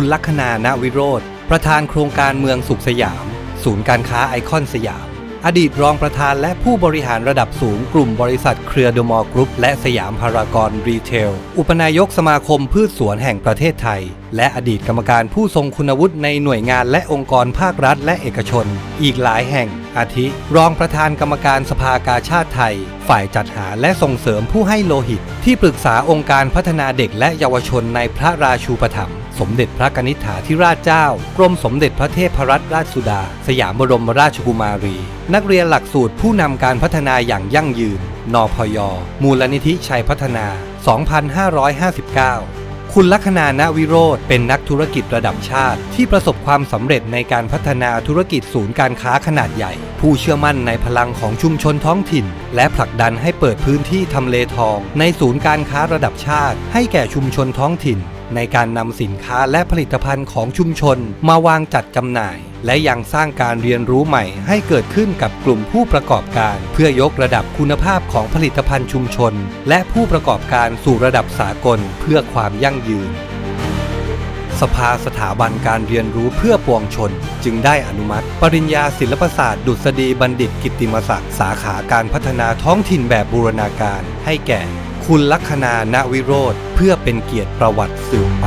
คุณลัคนาณวิโรธประธานโครงการเมืองสุขสยาม ศูนย์การค้าไอคอนสยาม อดีตรองประธานและผู้บริหารระดับสูงกลุ่มบริษัทเครือเดมอลล์กรุ๊ปและสยามพารากอนรีเทล อุปนายกสมาคมพืชสวนแห่งประเทศไทย และอดีตกรรมการผู้ทรงคุณวุฒิในหน่วยงานและองค์กรภาครัฐและเอกชน อีกหลายแห่ง อาทิ รองประธานกรรมการสภากาชาติไทย ฝ่ายจัดหาและส่งเสริมผู้ให้โลหิต ที่ปรึกษาองค์การพัฒนาเด็กและเยาวชนในพระราชูปถัมภ์ สมเด็จพระกนิษฐาธิราชเจ้า กรมสมเด็จพระเทพรัตนราชสุดา สยามบรมราชกุมารี นักเรียนหลักสูตรผู้นำการพัฒนาอย่างยั่งยืน นพย มูลนิธิชัยพัฒนา 2559คุณลัคนาณวิโรธเป็นนักธุรกิจระดับชาติ ที่ประสบความสำเร็จในการพัฒนาธุรกิจศูนย์การค้าขนาดใหญ่ ผู้เชื่อมั่นในพลังของชุมชนท้องถิ่น และผลักดันให้เปิดพื้นที่ทำเลทอง ในศูนย์การค้าระดับชาติ ให้แก่ชุมชนท้องถิ่น ในการนำสินค้าและผลิตภัณฑ์ของชุมชนมาวางจัดจำหน่าย และยังสร้างการเรียนรู้ใหม่ให้เกิดขึ้นกับกลุ่มผู้ประกอบการ เพื่อยกระดับคุณภาพของผลิตภัณฑ์ชุมชน และผู้ประกอบการสู่ระดับสากลเพื่อความยั่งยืน สภาสถาบันการเรียนรู้เพื่อปวงชน จึงได้อนุมัติ ปริญญาศิลปศาสตร์ ดุษฎีบัณฑิตกิตติมศักดิ์สาขาการพัฒนาท้องถิ่นแบบบูรณาการ ให้แก่ คุณลัคนาณวิโรธเพื่อเป็นเกียรติประวัติสืบไป